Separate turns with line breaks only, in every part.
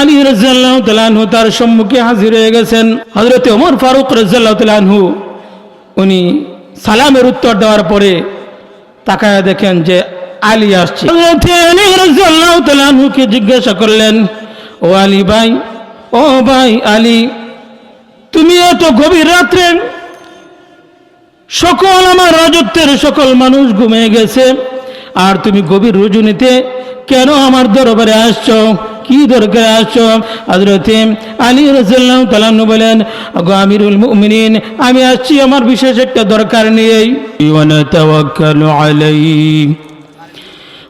আলী তার সম্মুখে হাজির হয়ে গেছেন। ফারুক উনি সালামের উত্তর দেওয়ার পরে তাকায় দেখেন যে আলী আসছে। আলী জিজ্ঞাসা করলেন, ও আলী ভাই, ও ভাই আলী, তুমি এত গভীর রাত্রে সকল আমার রাজত্বের সকল মানুষ ঘুমিয়ে গেছে, আর তুমি গভীর রজনীতে কেন আমার দরবারে আসছো? কি দরকার আসছো হজরতে আলী রাজিয়াল্লাহ তালান্নু বলেন আগো আমিরুল মুমিনিন আমি আসছি আমার বিশেষ একটা দরকার নিয়েই ونتوكل عليه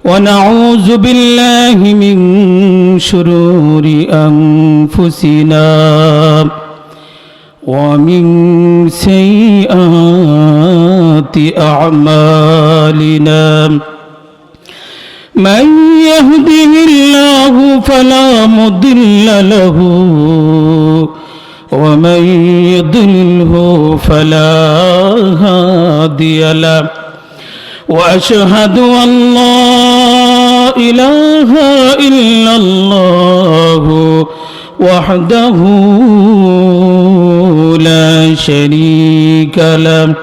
ونعوذ بالله من شرور أنفسنا ومن سيئات أعمالنا من يهده الله فلا مضل له ومن يضلله فلا هادي له. وأشهد أن لا إله إلا الله وحده لا شريك له.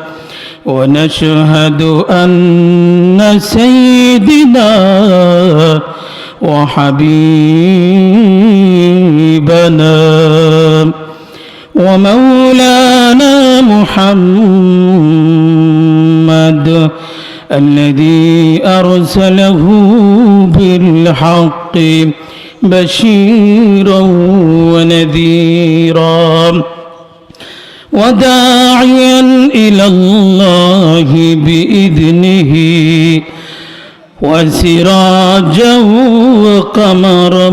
ونشهد أن سيدنا وحبيبنا ومولانا محمد الذي أرسله بالحق بشيرا ونذيرا. وداعيا إلى الله بإذنه وسراجا وقمرا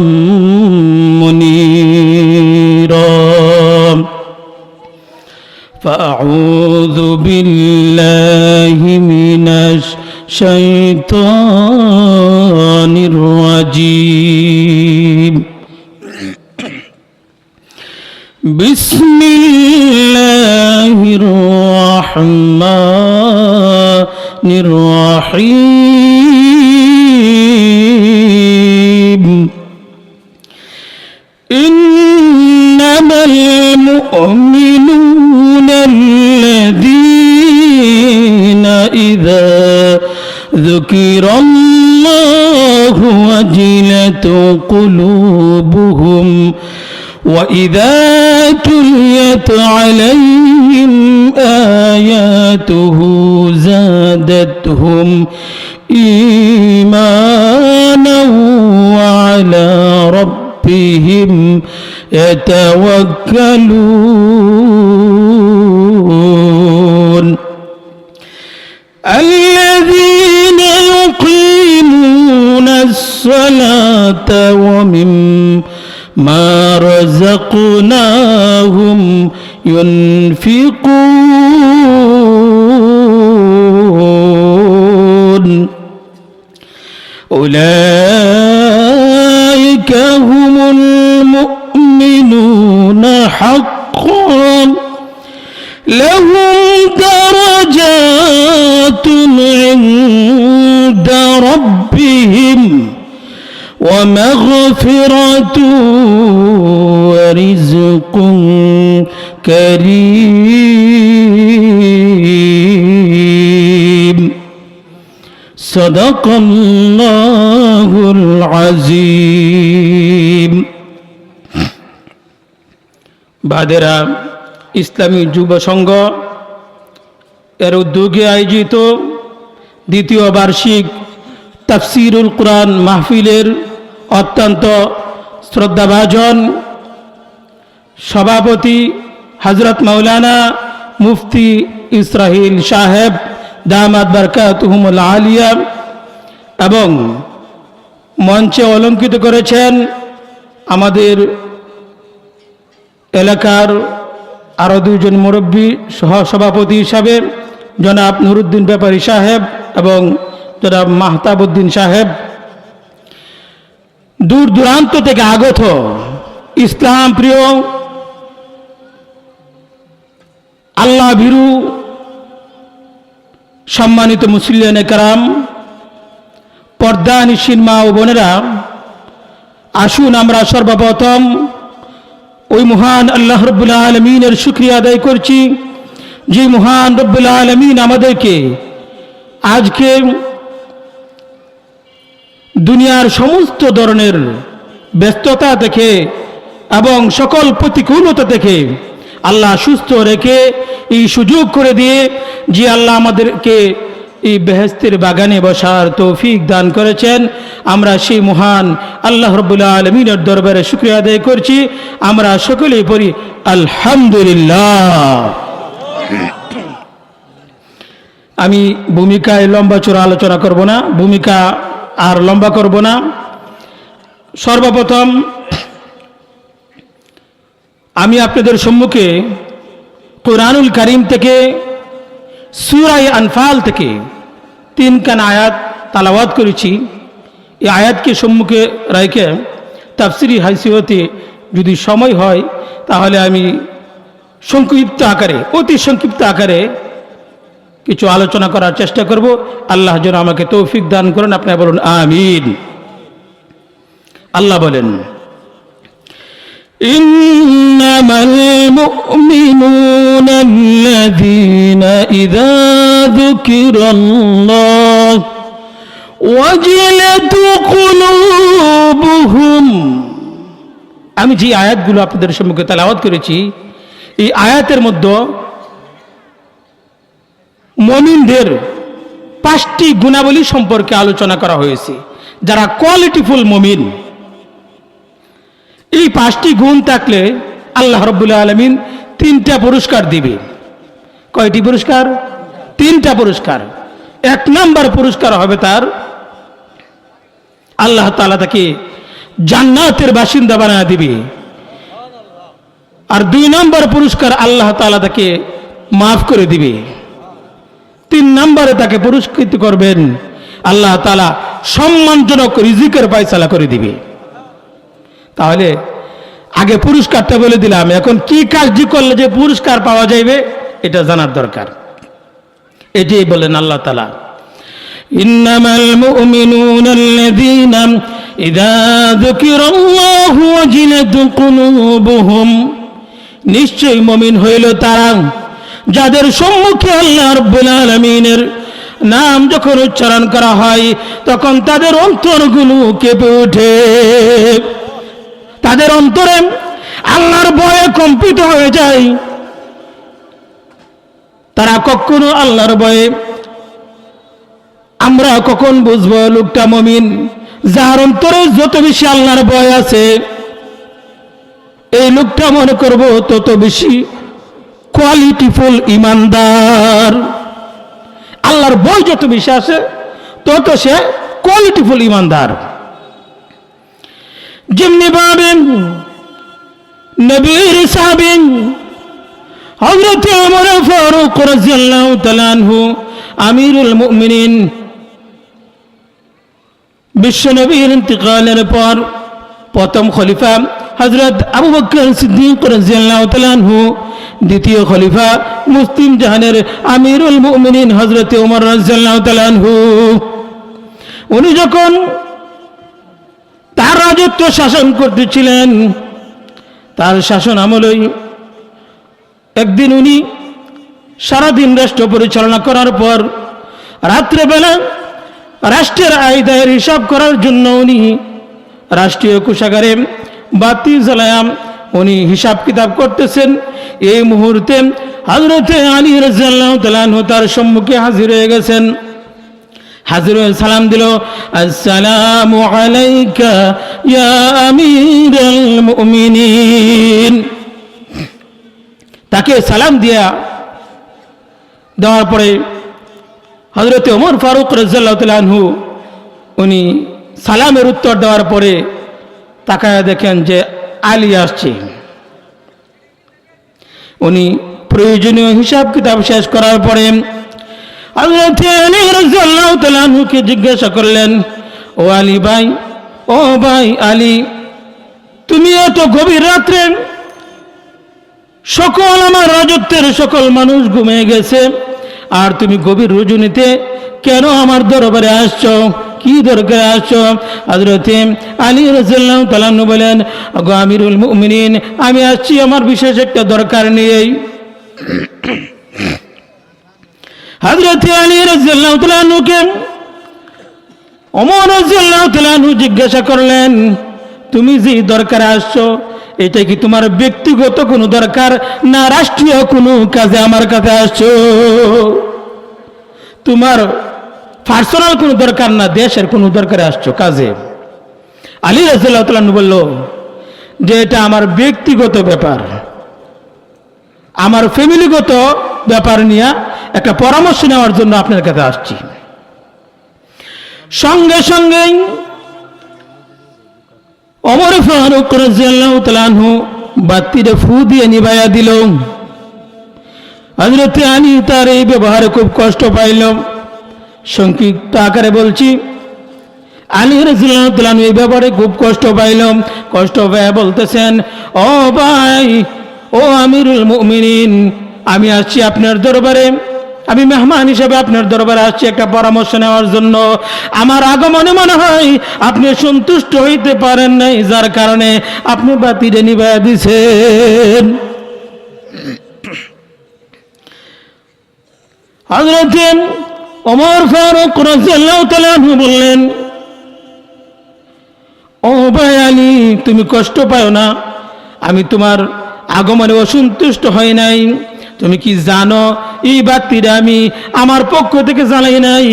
منيرا. فأعوذ بالله من الشيطان الرجيم. بسم الله الرحمن الرحيم. إنما المؤمنون الذين إذا ذكر الله وجلت قلوبهم وإذا تليت عليهم آياته زادتهم إيمانا وعلى ربهم يتوكلون الذين يقيمون الصلاة ومما رزقناهم ينفقون. أولئك هم المؤمنون حقا كريم صدق الله العظيم বাদেরা ইসলামী যুব সংঘ এর উদ্যোগে আয়োজিত দ্বিতীয় বার্ষিক তাফসিরুল কোরআন মাহফিলের অত্যন্ত শ্রদ্ধাভাজন সভাপতি হজরত মৌলানা মুফতি ইসরাহিল সাহেব দামাদ বারকাতুহুমুল আলিয়া এবং মঞ্চে অলঙ্কিত করেছেন আমাদের এলাকার আরও দুইজন মুরব্বী সহ সভাপতি হিসাবে জনাব নুরুদ্দিন ব্যাপারী সাহেব এবং জনাব মাহতাবুদ্দিন সাহেব। দূর দূরান্ত থেকে আগত ইসলাম প্রিয় আল্লাহ ভীরু সম্মানিত মুসলিয়ান কারাম পর্দা নিশিন মা ও বোনেরা, আসুন আমরা সর্বপ্রথম ওই মহান আল্লাহ রব্বুল্লা আলমিনের শুক্রিয়া আদায় করছি, যে মহান রব্বুল্লা আলমিন আমাদেরকে আজকে দুনিয়ার সমস্ত ধরনের ব্যস্ততা থেকে এবং সকল প্রতিকূলতা থেকে আল্লাহ সুস্থ রেখে এই সুযোগ করে দিয়ে যে আল্লাহ আমাদেরকে এই বেহেস্তের বাগানে বসার তৌফিক দান করেছেন, আমরা সেই মহান আল্লাহ রবুল্লা আলমিনের দরবারে শুক্রিয়া আদায় করছি। আমরা সকলেই পড়ি, আলহামদুলিল্লাহ। আমি ভূমিকায় লম্বা চূড়া আলোচনা করব না, ভূমিকা আর লম্বা করব না। সর্বপ্রথম আমি আপনাদের সম্মুখে কোরআনুল করিম থেকে সুরাই আনফাল থেকে তিন কান আয়াত তালাবাদ করেছি। এই আয়াতকে সম্মুখে রেখে তাফসিরি হাইসিহতে যদি সময় হয়, তাহলে আমি সংক্ষিপ্ত আকারে, অতি সংক্ষিপ্ত আকারে কিছু আলোচনা করার চেষ্টা করব। আল্লাহ যেন আমাকে তৌফিক দান করেন, আপনার বলুন আমিন। আল্লাহ বলেন إنما المؤمنون الذين إذا ذكر الله وجلت قلوبهم আমি যে আয়াতগুলো আপনাদের সম্মুখে তালাওয়াত করেছি এই আয়াতের মধ্যে মমিনদের পাঁচটি গুণাবলী সম্পর্কে আলোচনা করা হয়েছে যারা কোয়ালিটিফুল মমিন এই পাঁচটি গুণ থাকলে আল্লাহ রব্বুল্লাহ আলমিন তিনটা পুরস্কার দিবে। কয়টি পুরস্কার? তিনটা পুরস্কার। এক নাম্বার পুরস্কার হবে তার, আল্লাহ তালা তাকে জান্নাতের বাসিন্দা বানায় দিবে। আর দুই নম্বর পুরস্কার আল্লাহ তালা তাকে মাফ করে দিবে। তিন নম্বরে তাকে পুরস্কৃত করবেন, আল্লাহ তালা সম্মানজনক রিজিকের পায়সালা করে দিবে। তাহলে আগে পুরস্কারটা বলে দিলাম। এখন কি কাজটি করলে যে পুরস্কার পাওয়া যাইবে, এটা জানার দরকার। এটাই বলেন আল্লাহ তালা ইন্নামাল মুমিনুন আল্লাযীনা ইযা যুকিরাল্লাহু ওয়াজিলাত হইল তারা, যাদের সম্মুখে আল্লাহ রাব্বুল আলামিনের নাম যখন উচ্চারণ করা হয়, তখন তাদের অন্তরগুলো কেঁপে ওঠে। তাদের অন্তরে আল্লাহর বয়ে কম্পিত হয়ে যায়। তারা কখনো আল্লাহর বয়ে আমরা কখন বুঝব লোকটা মমিন, যার অন্তরে যত বেশি আল্লাহর বয় আছে, এই লোকটা মনে করব তত বেশি কোয়ালিটিফুল ইমানদার। আল্লাহর বই যত বেশি আছে তত সে কোয়ালিটিফুল ইমানদার। যেমনি পাবেন নবীর সাহাবিন হযরত ওমর ফারুক রাদিয়াল্লাহু তাআলা আনহু আমিরুল মুমিনিন বিশ্বনবীর ইন্তিকালের পর প্রথম খলিফা হজরত আবু বকর সিদ্দিক রাদিয়াল্লাহু তাআলা আনহু, দ্বিতীয় খলিফা মুসলিম জাহানের আমিরুল মুমিনিন হজরত ওমর রাদিয়াল্লাহু তাআলা আনহু। উনি যখন রাজত্ব শাসন করতেছিলেন। তার শাসন আমলেই একদিন উনি সারাদিন রাষ্ট্র পরিচালনা করার পর রাত্রেবেলা রাষ্ট্রের আয়দায়ের হিসাব করার জন্য উনি রাষ্ট্রীয় কোষাগারে বাতি জ্বালায়াম উনি হিসাব কিতাব করতেছেন। এই মুহূর্তে হজরতে আলী রাজিয়াল্লাহ তালানহু তার সম্মুখে হাজির হয়ে গেছেন। হাজির সালাম দিল মুমিনিন। তাকে সালাম দিয়া দেওয়ার পরে হজরত ওমর ফারুক তালহু উনি সালামের উত্তর দেওয়ার পরে তাকায় দেখেন যে আলী আসছে। উনি প্রয়োজনীয় হিসাব কিতাব শেষ করার পরে হজরত আলী রাজ্লাহ তালহুকে জিজ্ঞাসা করলেন, ও আলী ভাই, ও ভাই আলী, তুমি এত গভীর রাত্রে সকল আমার রাজত্বের সকল মানুষ ঘুমিয়ে গেছে, আর তুমি গভীর রজনীতে কেন আমার দরবারে আসছো? কি দরকার আসছো? হজরত আলী রাজিয়াল্লাহু তাআলা বলেন আমিরুল মুমিনিন, আমি আসছি, আমার বিশেষ একটা দরকার নিয়েই হজরত আলী তাআলাকে অমর তাআলা জিজ্ঞাসা করলেন, তুমি যে দরকারে আসছো, এটা কি তোমার ব্যক্তিগত কোনো দরকার না রাষ্ট্রীয় কোনো কাজে আমার কাছে আসছো? তোমার পার্সোনাল কোনো দরকার না, দেশের কোনো দরকারে আসছো কাজে? আলী তাআলা বলল, যে এটা আমার ব্যক্তিগত ব্যাপার। আমার ফ্যামিলিগত ব্যাপার নিয়ে একটা পরামর্শ নেওয়ার জন্য আপনার কাছে আসছি। সঙ্গে সঙ্গেই অমর ফারুক রাজিয়াল্লাহু বাতিরে ফু দিয়ে নিবাইয়া দিল। হযরত আলী তার এই ব্যবহারে খুব কষ্ট পাইল। সংক্ষিপ্ত আকারে বলছি, আলী রাজিয়াল্লাহু এই ব্যাপারে খুব কষ্ট পাইল। কষ্ট পেয়ে বলতেছেন, ও ভাই, ও আমিরুল মুমিনিন, আমি আসছি আপনার দরবারে। আমি মেহমান হিসেবে আপনার দরবারে আসছি একটা পরামর্শ নেওয়ার জন্য। আমার আগমনে মনে হয় আপনি সন্তুষ্ট হইতে পারেন নাই, যার কারণে আপনি বাতিরে নিবাইয়া দিছেন। হজরত ওমর ফারুক রাজিয়াল্লাহু বললেন, ও ভাই আলী, তুমি কষ্ট পাও না। আমি তোমার আগমনে অসন্তুষ্ট হই নাই। তুমি কি জানো? এই বাতিটা আমি আমার পক্ষ থেকে জানাই নাই।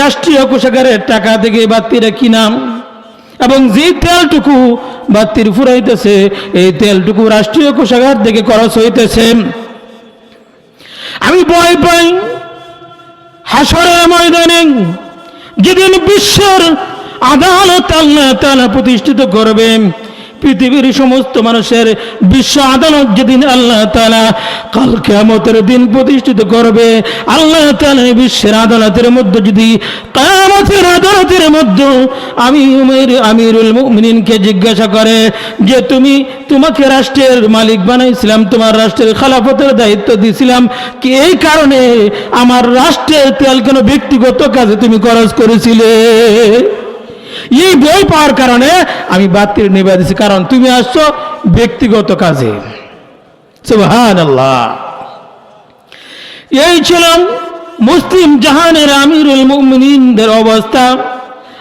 রাষ্ট্রীয় কোষাগারের টাকা থেকে এই বাতিটা কিনাম। এবং যে তেলটুকু বাতির ফুরাইতেছে, এই তেলটুকু রাষ্ট্রীয় কোষাগার থেকে খরচ হইতেছে। আমি ভয় পাই হাসরের ময়দানে যেদিন বিশ্বের আদালত আল্লাহ তালা প্রতিষ্ঠিত করবে পৃথিবীর সমস্ত মানুষের বিশ্ব আদালত যেদিন আল্লাহ তালা কাল কেমতের দিন প্রতিষ্ঠিত করবে, আল্লাহ তালা বিশ্বের আদালতের মধ্যে যদি কেমতের আদালতের মধ্যে আমি উমের আমিরুল মুমিনিনকে জিজ্ঞাসা করে যে তুমি তোমাকে রাষ্ট্রের মালিক বানাইছিলাম, তোমার রাষ্ট্রের খালাফতের দায়িত্ব দিয়েছিলাম কি এই কারণে আমার রাষ্ট্রের তেল কেন ব্যক্তিগত কাজে তুমি খরচ করেছিলে? এই বই পাওয়ার কারণে আমি বাতিল নিবে কারণ তুমি আসছো ব্যক্তিগত কাজে। আল্লাহ এই ছিল মুসলিম জাহানের আমিরুল মুমিনিনদের অবস্থা।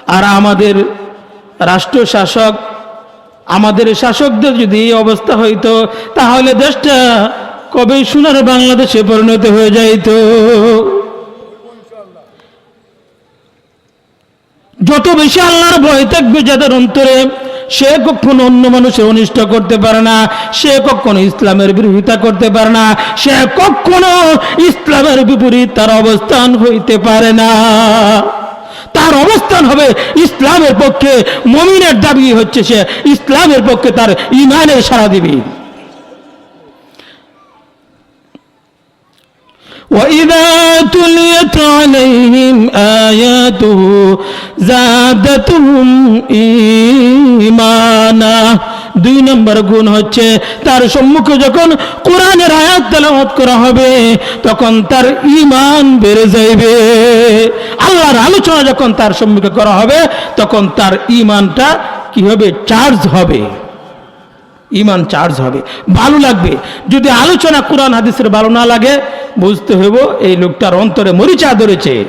আর আমাদের রাষ্ট্র শাসক আমাদের শাসকদের যদি এই অবস্থা হইতো, তাহলে দেশটা কবে সোনার বাংলাদেশে পরিণত হয়ে যাইতো। যত বেশি আল্লাহর ভয় থাকবে যাদের অন্তরে, সে কখনো অন্য মানুষের অনিষ্ট করতে পারে না, সে কখনো ইসলামের বিরোধিতা করতে পারে না, সে কখনো ইসলামের বিপরীত তার অবস্থান হইতে পারে না। তার অবস্থান হবে ইসলামের পক্ষে, মমিনের দাবি হচ্ছে সে ইসলামের পক্ষে তার ইমানের সারা দিবি। وإذا تليت عليهم آياته زادتهم إيمانا দুই নম্বর গুণ হচ্ছে তার সম্মুখে যখন কোরআনের আয়াত তেলাওয়াত করা হবে তখন তার ইমান বেড়ে যাইবে আল্লাহর আলোচনা যখন তার সম্মুখে করা হবে তখন তার ইমানটা কি হবে চার্জ হবে ইমান চার্জ হবে। ভালো লাগবে। যদি আলোচনা কোরআন হাদিসের ভালো না লাগে, বুঝতে হইব এই লোকটার অন্তরে মরিচা ধরেছে।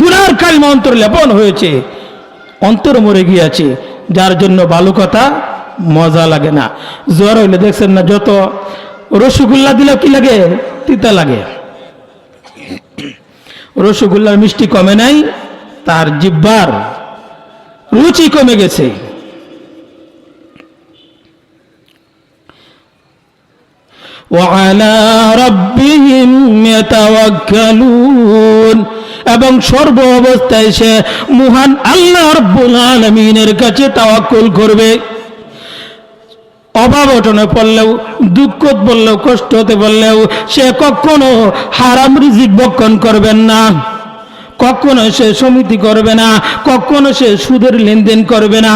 গুনার কালিমা অন্তর লেপন হয়েছে। অন্তর মরে গিয়েছে। যার জন্য ভালো কথা মজা লাগে না। জ্বর হইলে দেখছেন না, যত রসগোল্লা দিলেও কি লাগে? তিতা লাগে। রসগোল্লার মিষ্টি কমে নাই, তার জিব্বার রুচি কমে গেছে। وعلى ربهم يتوكلون এবং সর্ব অবস্থায় সে মহান আল্লাহ রব্বুল আলমিনের কাছে তাওয়াক্কুল করবে অভাব অটনে পড়লেও দুঃখ বললেও কষ্ট হতে বললেও সে কখনো হারাম রিজিক বক্ষণ করবেন না কখনো সে সমিতি করবে না কখনো সে সুদের লেনদেন করবে না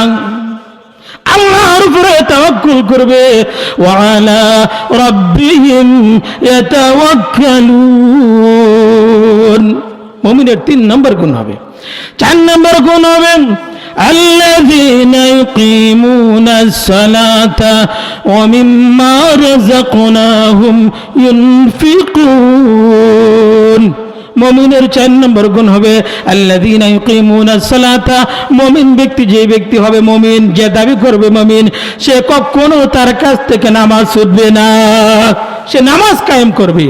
আল্লাহর উপরে তাওয়াক্কুল করবে ওয়ালা রাব্বিহিম ইয়াতাওয়াক্কালুন মুমিনের তিন নম্বর গুণ হবে চার নম্বর গুণ হবে الذين يقيمون الصلاة ومما رزقناهم ينفقون মমিনের চার নম্বর গুণ হবে সালাতা। মমিন ব্যক্তি যে ব্যক্তি হবে মমিন, যে দাবি করবে মমিন, সে কখনো তার কাছ থেকে নামাজ ছুটবে না। সে নামাজ কায়েম করবে।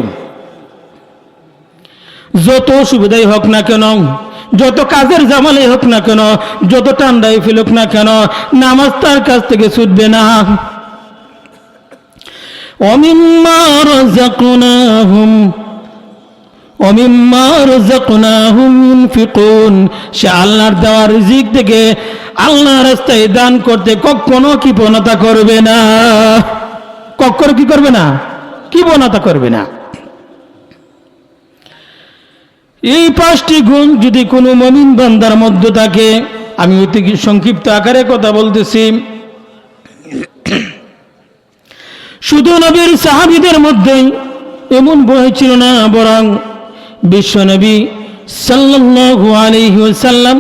যত সুবিধাই হোক না কেন, যত কাজের জামালাই হোক না কেন, যত ঠান্ডাই ফেলুক না কেন, নামাজ তার কাছ থেকে ছুটবে না। অমিম্মা ইউনফিকুন সে আল্লাহর দেওয়া রিজিক থেকে আল্লাহর রাস্তায় দান করতে কখনো কৃপণতা করবে না। কখনো কি করবে না? কৃপণতা করবে না? এই পাঁচটি গুণ যদি কোনো মমিন বান্দার মধ্যে থাকে, আমি অতি সংক্ষিপ্ত আকারে কথা বলতেছি। শুধু নবীর সাহাবিদের মধ্যেই এমন বই ছিল না, বরং বিশ্বনবী সাল্লাল্লাহু আলাইহি ওয়াসাল্লাম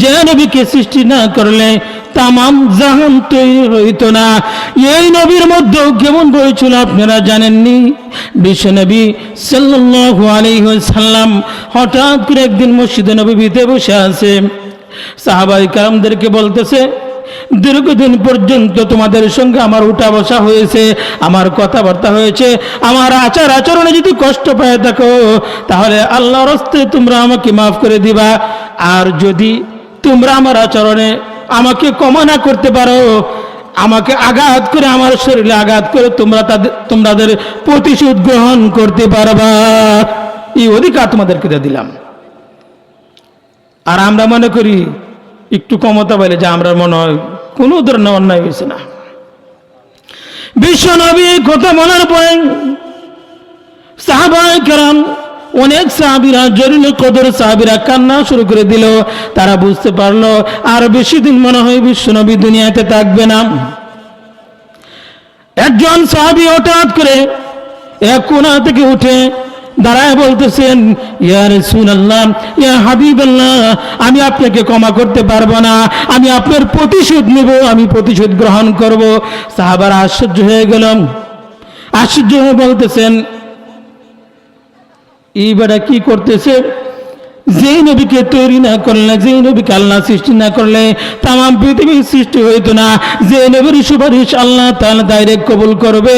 যে নবীকে সৃষ্টি না করলে তামাম জাহান তৈরি হইত না। এই নবীর মধ্যেও কেমন বই ছিল আপনারা জানেননি? বিশ্বনবী সাল্লাল্লাহু আলাইহি ওয়াসাল্লাম হঠাৎ করে একদিন মসজিদে নবীতে বসে আছে। সাহাবাই কালামদেরকে বলতেছে দীর্ঘদিন পর্যন্ত তোমাদের সঙ্গে আমার উঠা বসা হয়েছে, আমার কথাবার্তা হয়েছে, আমার আচার আচরণে যদি কষ্ট পায় থাকো তাহলে আল্লাহর হস্তে তোমরা আমাকে মাফ করে দিবা। আর যদি তোমরা আমার আচরণে আমাকে ক্ষমা না করতে পারো, আমাকে আঘাত করে, আমার শরীরে আঘাত করে তোমরা তাদের, তোমাদের প্রতিশোধ গ্রহণ করতে পারবা। এই অধিকার তোমাদেরকে দিলাম। আর আমরা মনে করি, একটু ক্ষমতা পাইলে যে আমরা মনে হয় কোনো ধরনের অন্যায় হয়েছে না। বিশ্ব নবী কথা বলার পরে সাহাবাই কেরাম, অনেক সাহাবিরা জরিল কদর সাহাবিরা কান্না শুরু করে দিল। তারা বুঝতে পারল, আর বেশি দিন মনে হয় বিশ্ব নবী দুনিয়াতে থাকবে না। একজন সাহাবি হঠাৎ করে এক কোনা থেকে উঠে দাঁড়ায় বলতেছেন, ইয়া রাসূলুল্লাহ, ইয়া হাবিবাল্লাহ, আমি আপনাকে ক্ষমা করতে পারব না, আমি আপনার প্রতিশোধ নেব, আমি প্রতিশোধ গ্রহণ করব। সাহাবার আশ্চর্য হয়ে গেলাম আশ্চর্য হয়ে বলতেছেন, এই বেটা কি করতেছে? যেই নবীকে তৈরি না করলে যেই নবীকে আল্লাহ সৃষ্টি না করলে তাম পৃথিবীর সৃষ্টি হইতো না। যে নবীর সুপারিশ আল্লাহ তালা ডাইরেক্ট কবুল করবে।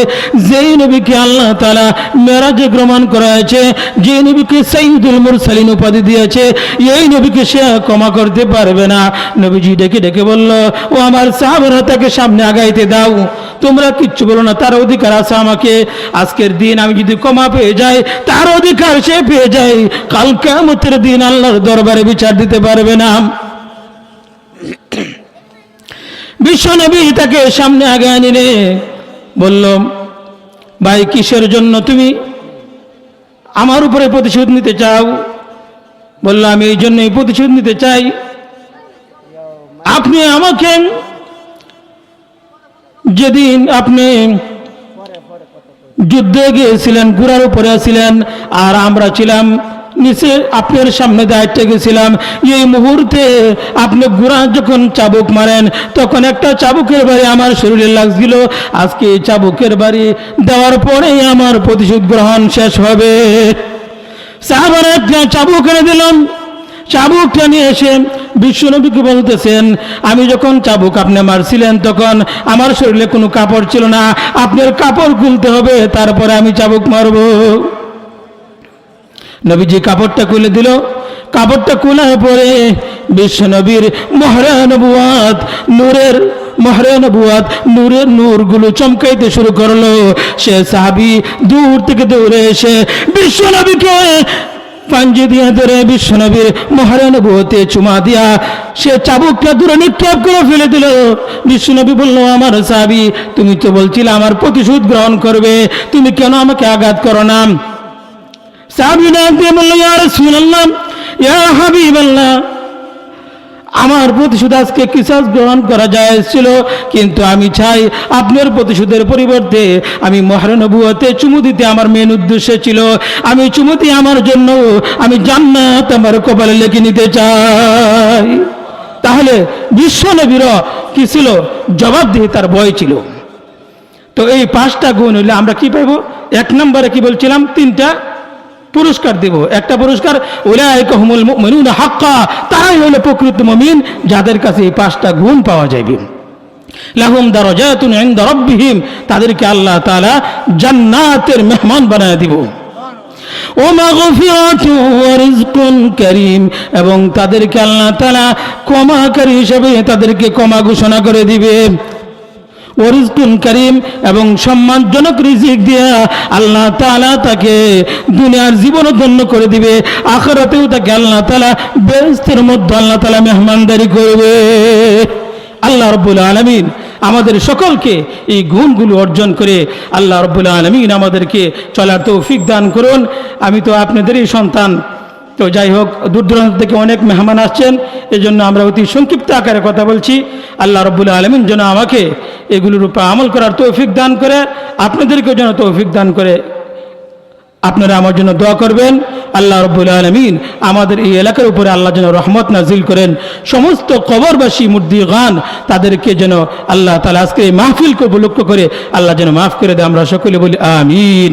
যেই নবীকে আল্লাহ তালা মেরাজে গ্রহণ করা হয়েছে যে নবীকে সঈদুল মুরসালিন উপাধি দিয়েছে। এই নবীকে সে ক্ষমা করতে পারবে না। নবীজি ডেকে ডেকে বলল, ও আমার সাহাবারা, তাকে সামনে আগাইতে দাও। তোমরা কিচ্ছু বলো না, তার অধিকার আছে আমাকে। আজকের দিন আমি যদি ক্ষমা পেয়ে যাই, তার অধিকার সে পেয়ে যায় কাল কেমতের দিন আল্লাহর দরবারে বিচার দিতে পারবে না। বিশ্ব নবী তাকে সামনে আগে আনিলে বলল, ভাই, কিসের জন্য তুমি আমার উপরে প্রতিশোধ নিতে চাও? বলল, আমি এই জন্যই প্রতিশোধ নিতে চাই। আপনি আমাকে যেদিন আপনি যুদ্ধে গিয়েছিলেন ঘোড়ার উপরে ছিলেন আর আমরা ছিলাম নিচে আপনার সামনে দায়িত্বে গেছিলাম। এই মুহূর্তে আপনি ঘোড়া যখন চাবুক মারেন, তখন একটা চাবুকের বাড়ি আমার শরীরে লাগছিল। আজকে এই চাবুকের বাড়ি দেওয়ার পরেই আমার প্রতিশোধ গ্রহণ শেষ হবে। সাহাবারা চাবুক এনে দিলাম চাবুকটা নিয়ে এসে বিশ্বনবীকে বলতেছেন, আমি যখন চাবুক আপনি মারছিলেন, তখন আমার শরীরে কোনো কাপড় ছিল না। আপনার কাপড় খুলতে হবে, তারপরে আমি চাবুক মারব। নবীজি কাপড়টা খুলে দিল। কাপড়টা খোলার পরে বিশ্বনবীর মহারানবুয়াত নূরের মহারানবুয়াত নূরের নূরগুলো চমকাইতে শুরু করল। সে সাহাবি দূর থেকে দৌড়ে এসে বিশ্বনবীকে পাঞ্জি দিয়া ধরে বিশ্বনবীর মহারানবুতে চুমা দিয়া সে চাবুকটা দূরে নিক্ষেপ করে ফেলে দিল। বিশ্বনবী বলল, আমার সাহাবি, তুমি তো বলছিলে আমার প্রতিশোধ গ্রহণ করবে। তুমি কেন আমাকে আঘাত করো না? ইয়া আমার প্রতিশোধ আজকে কিসাস গ্রহণ করা যায় কিন্তু আমি চাই আপনার প্রতিশোধের পরিবর্তে আমি মহারণবুয়তে চুমু দিতে আমার মেন উদ্দেশ্য ছিল। আমি চুমু দিয়ে আমার জন্য আমি জান্নাত আমার কপালে লিখে নিতে চাই। তাহলে বিশ্ব নবীর কি ছিল? জবাব দিয়ে তার বয় ছিল। তো এই পাঁচটা গুণ হইলে আমরা কি পাইব? এক নম্বরে কি বলছিলাম? তিনটা পুরস্কার দেব। একটা পুরস্কার হাক্কা, তারাই হলো প্রকৃত মমিন, যাদের কাছে এই পাঁচটা গুণ পাওয়া যাবে লাহুম দারাজাতুন ইনদা রাব্বিহিম, তাদেরকে আল্লাহ তাআলা জান্নাতের মেহমান বানায় দিব। এবং তাদেরকে আল্লাহ তাআলা ক্ষমাকারী হিসেবে তাদেরকে ক্ষমা ঘোষণা করে দিবে। ওরিজকুন করিম এবং সম্মানজনক রিজিক দিয়া আল্লাহ তাআলা তাকে দুনিয়ার জীবন ধন্য করে দিবে, আখরাতেও তাকে আল্লাহ তালা বেহেশতের মধ্যে আল্লাহ তালা মেহমানদারি করবে। আল্লাহ রব্বুল আলমিন আমাদের সকলকে এই গুণগুলো অর্জন করে আল্লাহ রব্বুল আলমিন আমাদেরকে চলার তৌফিক দান করুন। আমি তো আপনাদেরই সন্তান তো যাই হোক দূর দূরান্ত থেকে অনেক মেহমান আসছেন এই জন্য আমরা অতি সংক্ষিপ্ত আকারে কথা বলছি। আল্লাহ রব্বুল আলমিন যেন আমাকে এগুলোর উপর আমল করার তৌফিক দান করে, আপনাদেরকেও যেন তৌফিক দান করে। আপনারা আমার জন্য দোয়া করবেন। আল্লাহ রব্বুল আলমিন আমাদের এই এলাকার উপরে আল্লাহ যেন রহমত নাজিল করেন। সমস্ত কবরবাসী মুর্দি গান তাদেরকে যেন আল্লাহ তালা আজকে এই মাহফিলকে উপলক্ষ করে আল্লাহ যেন মাফ করে দেয়, আমরা সকলে বলি আমিন।